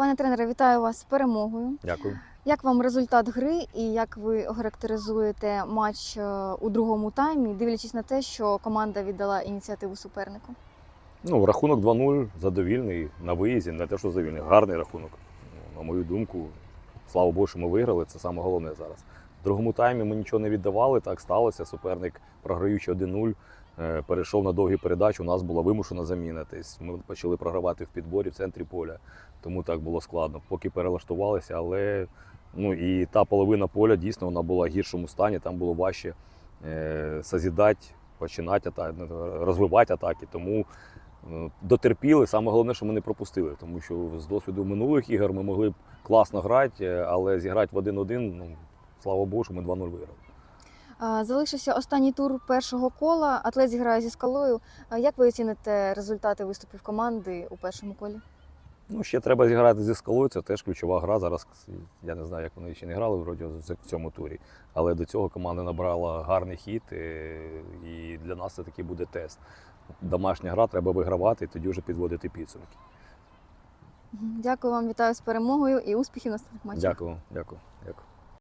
Пане тренере, вітаю вас з перемогою. Дякую. Як вам результат гри і як ви охарактеризуєте матч е, у другому таймі, дивлячись на те, що команда віддала ініціативу супернику? Ну, рахунок 2-0 задовільний на виїзді, не те, що задовільний, гарний рахунок. Ну, На мою думку, слава Богу, що ми виграли, це саме головне зараз. Другому таймі ми нічого не віддавали, так сталося. Суперник, програючи 1-0, е, перейшов на довгі передачі. У нас була вимушена заміна. Тобто ми почали програвати в підборі в центрі поля, тому так було складно. Поки перелаштувалися, але ну, і та половина поля дійсно вона була в гіршому стані, там було важче е, созідати, починати атаки, розвивати атаки. Тому е, дотерпіли. Саме головне, що ми не пропустили, тому що з досвіду минулих ігор ми могли б класно грати, але зіграти в 1-1, ну, слава Богу, що ми 2-0 виграли. Залишився останній тур першого кола. Атлет зіграє зі скалою. Як ви оціните результати виступів команди у першому колі? Ну, ще треба зіграти зі скалою, це теж ключова гра. Зараз я не знаю, як вони ще не грали вроді в цьому турі. Але до цього команда набрала гарний хід, е, і для нас це таки буде тест. Домашня гра треба вигравати і тоді вже підводити підсумки. Дякую вам, вітаю з перемогою і успіхів в наступних матчах. Дякую, дякую, дякую.